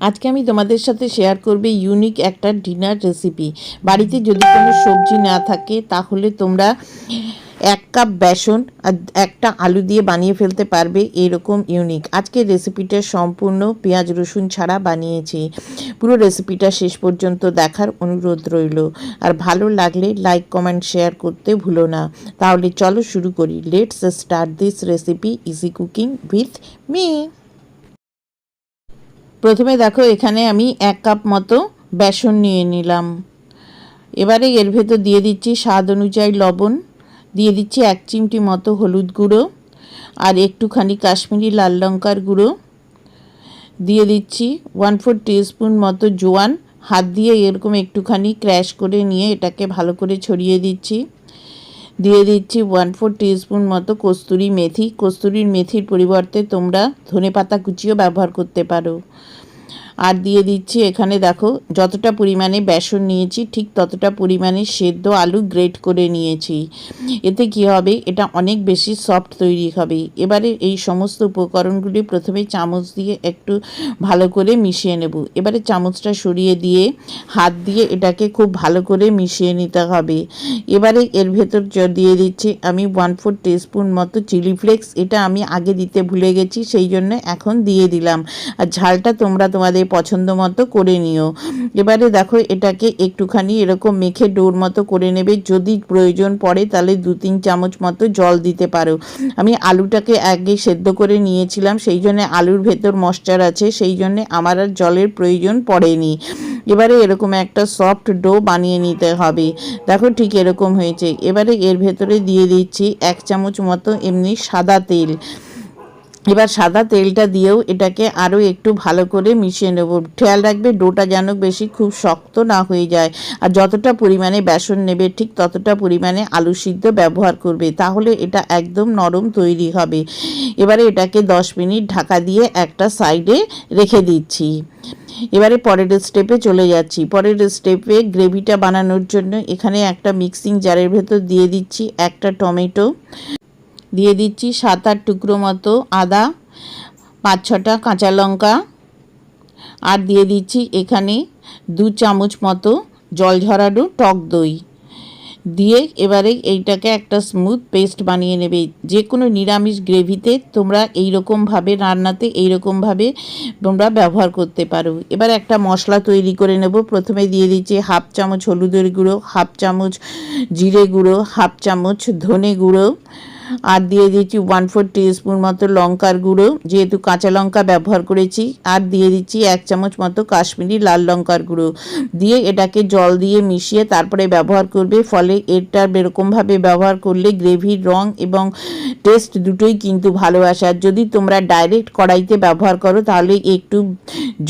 আজকে আমি তোমাদের সাথে শেয়ার করবে ইউনিক একটা ডিনার রেসিপি বাড়িতে যদি কোনো সবজি না থাকে, তাহলে তোমরা এক কাপ বেসন আর একটা আলু দিয়ে বানিয়ে ফেলতে পারবে এরকম ইউনিক আজকের রেসিপিটা সম্পূর্ণ পেঁয়াজ, রসুন ছাড়া বানিয়েছি। পুরো রেসিপিটা শেষ পর্যন্ত দেখার অনুরোধ রইল। আর ভালো লাগলে লাইক কমেন্ট শেয়ার করতে ভুলো না। তাহলে চলো শুরু করি। Let's start this recipe easy cooking with me প্রথমে দেখো, এখানে আমি এক কাপ মতো বেসন নিয়ে নিলাম। এবারে এর ভেতর দিয়ে দিচ্ছি স্বাদ অনুযায়ী লবণ, দিয়ে দিচ্ছি এক চিমটি মতো হলুদ গুঁড়ো আর একটুখানি কাশ্মীরি লাল লঙ্কার গুঁড়ো। দিয়ে দিচ্ছি ওয়ান ফোর টিস্পুন মতো জোয়ান, হাত দিয়ে এরকম একটুখানি ক্র্যাশ করে নিয়ে এটাকে ভালো করে ছড়িয়ে দিচ্ছি। দিয়ে দিচ্ছি ওয়ান ফোর টিস্পুন মতো কস্তুরি মেথি। কস্তুরির মেথির পরিবর্তে তোমরা ধনে পাতা কুচিও ব্যবহার করতে পারো। আর দিয়ে দিচ্ছি এখানে দেখো, যতটা পরিমাণে বেসন নিয়েছি, ঠিক ততটা পরিমাণে সেদ্ধ আলু গ্রেট করে নিয়েছি। এতে কি হবে? এটা অনেক বেশি সফট তৈরি হবে। এবারে এই সমস্ত উপকরণগুলি প্রথমে চামচ দিয়ে একটু ভালো করে মিশিয়ে নেব। এবারে চামচটা সরিয়ে দিয়ে হাত দিয়ে এটাকে খুব ভালো করে মিশিয়ে নিতে হবে। এবারে এর ভেতর দিয়ে দিচ্ছি আমি ওয়ান ফোর টিস্পুন মতো চিলি ফ্লেক্স এটা আমি আগে দিতে ভুলে গেছি, সেই জন্য এখন দিয়ে দিলাম। আর ঝালটা তোমরা তোমাদের পছন্দ মতো করে নিও। এবারে দেখো এটাকে একটুখানি এরকম মেখে ডোর মতো করে নেবে। যদি প্রয়োজন পড়ে তাহলে দু তিন চামচ মতো জল দিতে পারো। আমি আলুটাকে আগে সেদ্ধ করে নিয়েছিলাম, সেই জন্য আলুর ভেতর মশ্চার আছে, সেই জন্য আমার আর জলের প্রয়োজন পড়েনি। এবারে এরকম একটা সফট ডো বানিয়ে নিতে হবে। দেখো ঠিক এরকম হয়েছে। এবারে এর ভেতরে দিয়ে দিচ্ছি এক চামচ মতো এমনি সাদা তেল। এবার সাদা তেলটা দিয়েও এটাকে আরও একটু ভালো করে মিশিয়ে নেব। খেয়াল রাখবে, ডোটা যেন বেশি খুব শক্ত না হয়ে যায়। আর যতটা পরিমাণে বেসন নেবে, ঠিক ততটা পরিমাণে আলু সিদ্ধ ব্যবহার করবে। তাহলে এটা একদম নরম তৈরি হবে। এবারে এটাকে দশ মিনিট ঢাকা দিয়ে একটা সাইডে রেখে দিচ্ছি। এবারে পরের স্টেপে চলে যাচ্ছি। পরের স্টেপে গ্রেভিটা বানানোর জন্য এখানে একটা মিক্সিং জারের ভেতর দিয়ে দিচ্ছি। একটা টমেটো। দিয়ে দিচ্ছি সাত আট টুকরো মতো আদা, পাঁচ ছটা কাঁচা লঙ্কা আর দিয়ে দিচ্ছি এখানে দু চামচ মতো জল ঝরানো টক দই। দিয়ে এবারে এইটাকে একটা স্মুথ পেস্ট বানিয়ে নেবে। যে কোনো নিরামিষ গ্রেভিতে তোমরা এই রকমভাবে রান্নাতে এই রকমভাবে তোমরা ব্যবহার করতে পারো। এবার একটা মশলা তৈরি করে নেব। প্রথমে দিয়ে দিচ্ছি হাফ চামচ হলুদের গুঁড়ো, হাফ চামচ জিরে গুঁড়ো, হাফ চামচ ধনে গুঁড়ো আর দিয়ে দিচ্ছি ওয়ান ফোর টিস্পুন মতো লঙ্কার গুঁড়ো, যেহেতু কাঁচা লঙ্কা ব্যবহার করেছি, আর দিয়ে দিচ্ছি এক চামচ মতো কাশ্মীরি লাল লঙ্কার গুঁড়ো। দিয়ে এটাকে জল দিয়ে মিশিয়ে তারপরে ব্যবহার করবে, ফলে এটা এরকমভাবে ব্যবহার করলে গ্রেভির রং এবং টেস্ট দুটোই কিন্তু ভালো আসে। আর যদি তোমরা ডাইরেক্ট কড়াইতে ব্যবহার করো, তাহলে একটু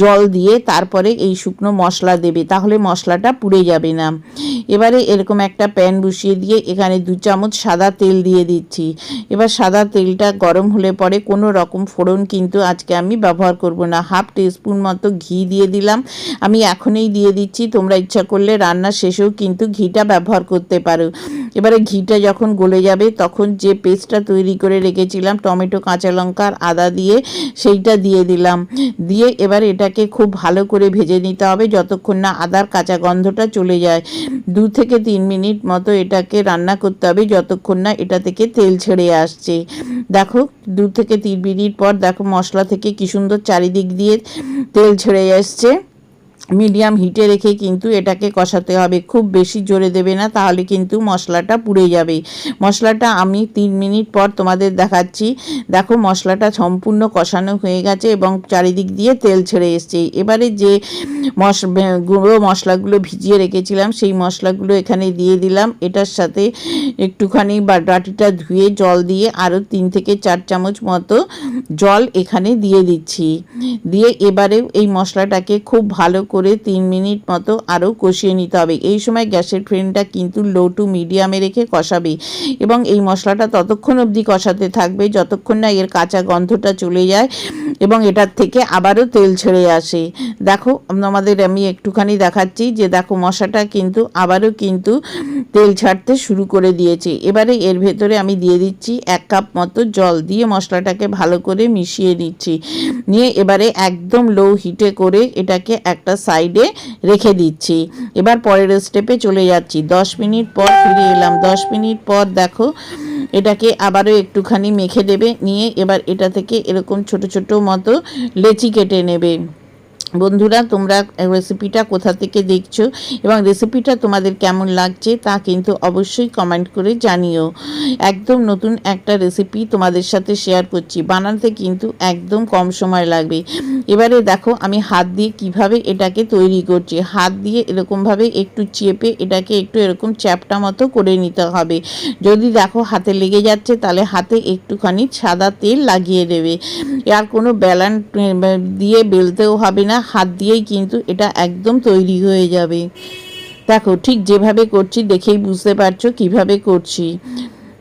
জল দিয়ে তারপরে এই শুকনো মশলা দেবে, তাহলে মশলাটা পুড়ে যাবে না। এবারে এরকম একটা প্যান বসিয়ে দিয়ে এখানে দু চামচ সাদা তেল দিয়ে দিচ্ছি। এবার সাদা তেলটা গরম হলে পরে কোনো রকম ফোড়ন কিন্তু আজকে আমি ব্যবহার করব না। হাফ টিস্পুন মতো ঘি দিয়ে দিলাম। আমি এখনই দিয়ে দিচ্ছি। তোমরা ইচ্ছা করলে রান্না শেষেও কিন্তু ঘিটা ব্যবহার করতে পারো। এবারে ঘিটা যখন গলে যাবে, তখন যে পেস্টটা তৈরি করে রেখেছিলাম, টমেটো, কাঁচা লঙ্কার আদা দিয়ে, সেইটা দিয়ে দিলাম। দিয়ে এবার এটাকে খুব ভালো করে ভেজে নিতে হবে যতক্ষণ না আদার কাঁচা গন্ধটা চলে যায়। দু থেকে তিন মিনিট মতো এটাকে রান্না করতে হবে, যতক্ষণ না এটা থেকে তেল ছেড়ে আসছে। দেখো, দু থেকে তিন মিনিট পর দেখো মশলা থেকে কি সুন্দর চারিদিক দিয়ে তেল ছেড়ে আসছে মিডিয়াম হিটে রেখে কিন্তু এটাকে কষাতে হবে। খুব বেশি জোরে দেবে না, তাহলে কিন্তু মশলাটা পুড়ে যাবে। মশলাটা আমি তিন মিনিট পর তোমাদের দেখাচ্ছি। দেখো মশলাটা সম্পূর্ণ কষানো হয়ে গেছে এবং চারিদিক দিয়ে তেল ছেড়ে এসছে। এবারে যে মশ, গুঁড়ো মশলাগুলো ভিজিয়ে রেখেছিলাম, সেই মশলাগুলো এখানে দিয়ে দিলাম। এটার সাথে একটুখানি বা ডাটিটা ধুয়ে জল দিয়ে আরও তিন থেকে চার চামচ মতো জল এখানে দিয়ে দিচ্ছি। দিয়ে এবারে এই মশলাটাকে খুব ভালো করে করে তিন মিনিট মতো আরও কষিয়ে নিতে হবে। এই সময় গ্যাসের ফ্লেমটা কিন্তু লো টু মিডিয়ামে রেখে কষাবে এবং এই মশলাটা ততক্ষণ অবধি কষাতে থাকবে যতক্ষণ না এর কাঁচা গন্ধটা চলে যায় এবং এটার থেকে আবারও তেল ছেড়ে আসে। দেখো, আমাদের আমি একটুখানি দেখাচ্ছি যে দেখো মশাটা কিন্তু আবারও কিন্তু তেল ছাড়তে শুরু করে দিয়েছে। এবারে এর ভেতরে আমি দিয়ে দিচ্ছি এক কাপ মতো জল দিয়ে মশলাটাকে ভালো করে মিশিয়ে নিচ্ছি। নিয়ে এবারে একদম লো হিটে করে এটাকে একটা সাইডে রেখে দিচ্ছি। এবার পরের স্টেপে চলে যাচ্ছি। দশ মিনিট পর ফিরে এলাম। দশ মিনিট পর দেখো, এটাকে আবারও একটুখানি মেখে দেবে, নিয়ে এবার এটা থেকে এরকম ছোট ছোট মতো লেচি কেটে নেবে। বন্ধুরা, তোমরা রেসিপিটা কোথা থেকে দেখছ এবং রেসিপিটা তোমাদের কেমন লাগছে তা কিন্তু অবশ্যই কমেন্ট করে জানিও। একদম নতুন একটা রেসিপি তোমাদের সাথে শেয়ার করছি। বানাতে কিন্তু একদম কম সময় লাগবে। এবারে দেখো, আমি হাত দিয়ে কীভাবে এটাকে তৈরি করছি। হাত দিয়ে এরকমভাবে একটু চেপে এটাকে একটু এরকম চ্যাপটা মতো করে নিতে হবে। যদি দেখো হাতে লেগে যাচ্ছে, তাহলে হাতে একটুখানি সাদা তেল লাগিয়ে দেবে। আর কোনো বেলান দিয়ে বেলতেও হবে না। হাত দিয়েই কিন্তু এটা একদম তৈরি হয়ে যাবে। দেখো, ঠিক যেভাবে করছি দেখেই বুঝতে পারছ কীভাবে করছি।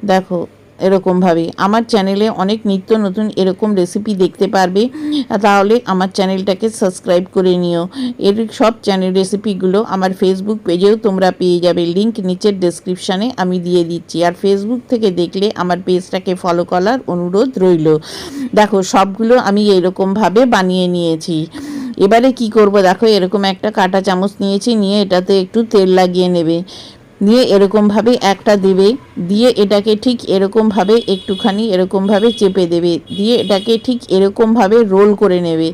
দেখো, এরকমভাবে। আমার চ্যানেলে অনেক নিত্য নতুন এরকম রেসিপি দেখতে পারবে, তাহলে আমার চ্যানেলটাকে সাবস্ক্রাইব করে নিও। এর সব চ্যানেল রেসিপিগুলো আমার ফেসবুক পেজেও তোমরা পেয়ে যাবে। লিংক নিচের ডেসক্রিপশানে আমি দিয়ে দিচ্ছি। আর ফেসবুক থেকে দেখলে আমার পেজটাকে ফলো করার অনুরোধ রইল। দেখো, সবগুলো আমি এরকমভাবে বানিয়ে নিয়েছি। এবারে কি করব? দেখো, এরকম একটা কাটা চামচ নিয়েছি, নিয়ে এটাতে একটু তেল লাগিয়ে নেবে। নিয়ে এরকমভাবে একটা দেবে, দিয়ে এটাকে ঠিক এরকমভাবে একটুখানি এরকমভাবে চেপে দেবে, দিয়ে এটাকে ঠিক এরকমভাবে রোল করে নেবে।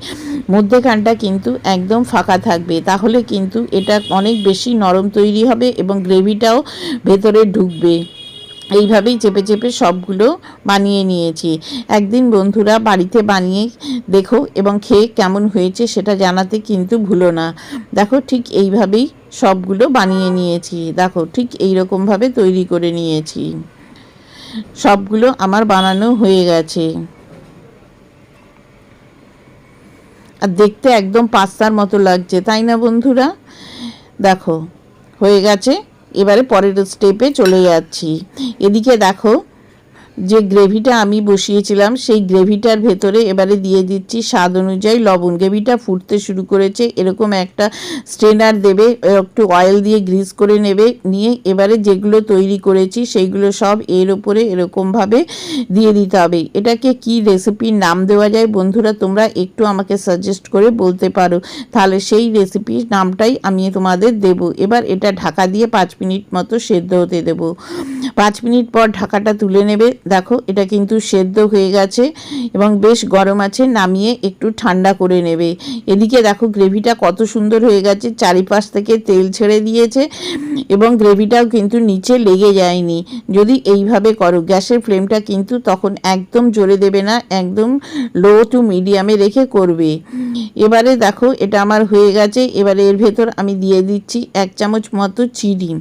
মধ্যেখানটা কিন্তু একদম ফাঁকা থাকবে, তাহলে কিন্তু এটা অনেক বেশি নরম তৈরি হবে এবং গ্রেভিটাও ভেতরে ঢুকবে। এইভাবেই চেপে চেপে সবগুলো বানিয়ে নিয়েছি। একদিন বন্ধুরা বাড়িতে বানিয়ে দেখো এবং খেয়ে কেমন হয়েছে সেটা জানাতে কিন্তু ভুলো না। দেখো ঠিক এইভাবেই সবগুলো বানিয়ে নিয়েছি। দেখো ঠিক এই রকমভাবে তৈরি করে নিয়েছি। সবগুলো আমার বানানো হয়ে গেছে। আর দেখতে একদম পাস্তার মতো লাগছে, তাই না বন্ধুরা? দেখো, হয়ে গেছে। এবারে পরের স্টেপে চলে যাচ্ছি। এদিকে দেখো যে গ্রেভিটা আমি বসিয়েছিলাম, সেই গ্রেভিটার ভেতরে এবারে দিয়ে দিচ্ছি স্বাদ অনুযায়ী লবণ। গ্রেভিটা ফুটতে শুরু করেছে, এরকম একটা স্ট্রেনার দেবে, একটু অয়েল দিয়ে গ্রিস করে নেবে, নিয়ে এবারে যেগুলো তৈরি করেছি সেইগুলো সব এর ওপরে এরকমভাবে দিয়ে দিতে হবে। এটাকে কি রেসিপির নাম দেওয়া যায় বন্ধুরা, তোমরা একটু আমাকে সাজেস্ট করে বলতে পারো। তাহলে সেই রেসিপির নামটাই আমি তোমাদের দেব। এবার এটা ঢাকা দিয়ে পাঁচ মিনিট মতো সেদ্ধ হতে দেব। পাঁচ মিনিট পর ঢাকাটা তুলে নেবে দেখো, এটা কিন্তু সেদ্ধ হয়ে গেছে এবং বেশ গরম আছে, নামিয়ে একটু ঠান্ডা করে নেবে। এদিকে দেখো, গ্রেভিটা কত সুন্দর হয়ে গেছে, চারিপাশ থেকে তেল ছেড়ে দিয়েছে এবং গ্রেভিটাও কিন্তু নিচে লেগে যায়নি। যদি এইভাবে করো, গ্যাসের ফ্লেমটা কিন্তু তখন একদম জোরে দেবে না, একদম লো টু মিডিয়ামে রেখে করবে। এবারে দেখো, এটা আমার হয়ে গেছে, এবারে এর ভেতর আমি দিয়ে দিচ্ছি এক চামচ মতো চিনি।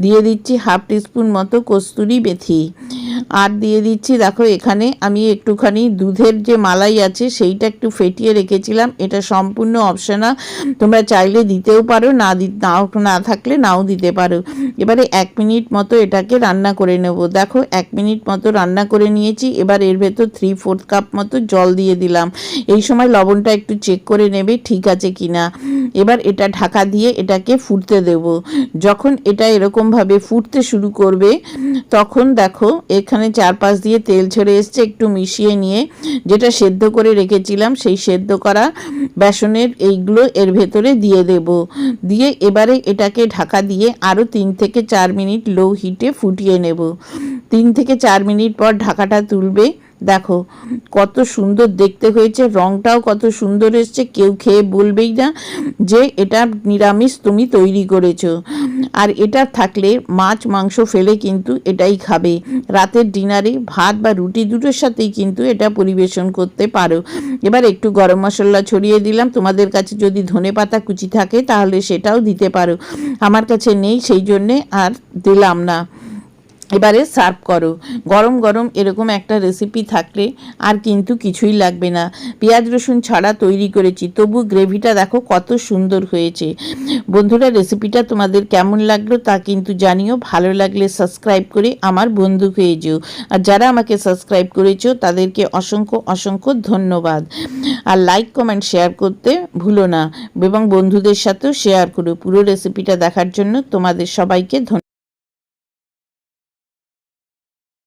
দিয়ে দিচ্ছি হাফ টিস্পুন মতো কস্তুরি মেথি। আর দিয়ে দিচ্ছি। দেখো, এখানে আমি একটুখানি দুধের যে মালাই আছে, সেইটা একটু ফেটিয়ে রেখেছিলাম। এটা সম্পূর্ণ অপশনাল তোমরা চাইলে দিতেও পারো, না নাও, না থাকলে নাও দিতে পারো। এবারে এক মিনিট মতো এটাকে রান্না করে নেব। দেখো, এক মিনিট মতো রান্না করে নিয়েছি। এবার এর ভেতর থ্রি ফোর্থ কাপ মতো জল দিয়ে দিলাম। এই সময় লবণটা একটু চেক করে নেবে, ঠিক আছে কি না এবার এটা ঢাকা দিয়ে এটাকে ফুটতে দেব। যখন এটা এরকমভাবে ফুটতে শুরু করবে, তখন দেখো, এখানে চারপাশ দিয়ে তেল ছেড়ে এসছে, একটু মিশিয়ে নিয়ে যেটা সেদ্ধ করে রেখেছিলাম, সেই সেদ্ধ করা বেসনের এইগুলো এর ভেতরে দিয়ে দেব। দিয়ে এবারে এটাকে ঢাকা দিয়ে আরও তিন থেকে চার মিনিট লো হিটে ফুটিয়ে নেব। তিন থেকে চার মিনিট পর ঢাকাটা তুলবে। দেখো, কত সুন্দর দেখতে হয়েছে, রংটাও কত সুন্দর এসছে, কেউ খেয়ে বলবেই না যে এটা নিরামিষ তুমি তৈরি করেছ। আর এটা থাকলে মাছ, মাংস ফেলে কিন্তু এটাই খাবে। রাতের ডিনারে ভাত বা রুটি দুটোর সাথেই কিন্তু এটা পরিবেশন করতে পারো। এবার একটু গরম মশলা ছড়িয়ে দিলাম। তোমাদের কাছে যদি ধনে পাতা কুচি থাকে তাহলে সেটাও দিতে পারো। আমার কাছে নেই, সেই জন্যে আর দিলাম না। এবারে সার্ভ করো। গরম গরম এরকম একটা রেসিপি থাকলে আর কিন্তু কিছুই লাগবে না। পেঁয়াজ রসুন ছাড়া তৈরি করেছি তবু গ্রেভিটা দেখো কত সুন্দর হয়েছে। বন্ধুরা রেসিপিটা তোমাদের কেমন লাগল তা কিন্তু জানিও। ভালো লাগলে সাবস্ক্রাইব করে আমার বন্ধু হয়ে যেও। আর যারা আমাকে সাবস্ক্রাইব করেছ, তাদেরকে অসংখ্য অসংখ্য ধন্যবাদ। আর লাইক কমেন্ট শেয়ার করতে ভুলো না। এবং বন্ধুদের সাথেও শেয়ার করো। পুরো রেসিপিটা দেখার জন্য তোমাদের সবাইকে ধন্যবাদ।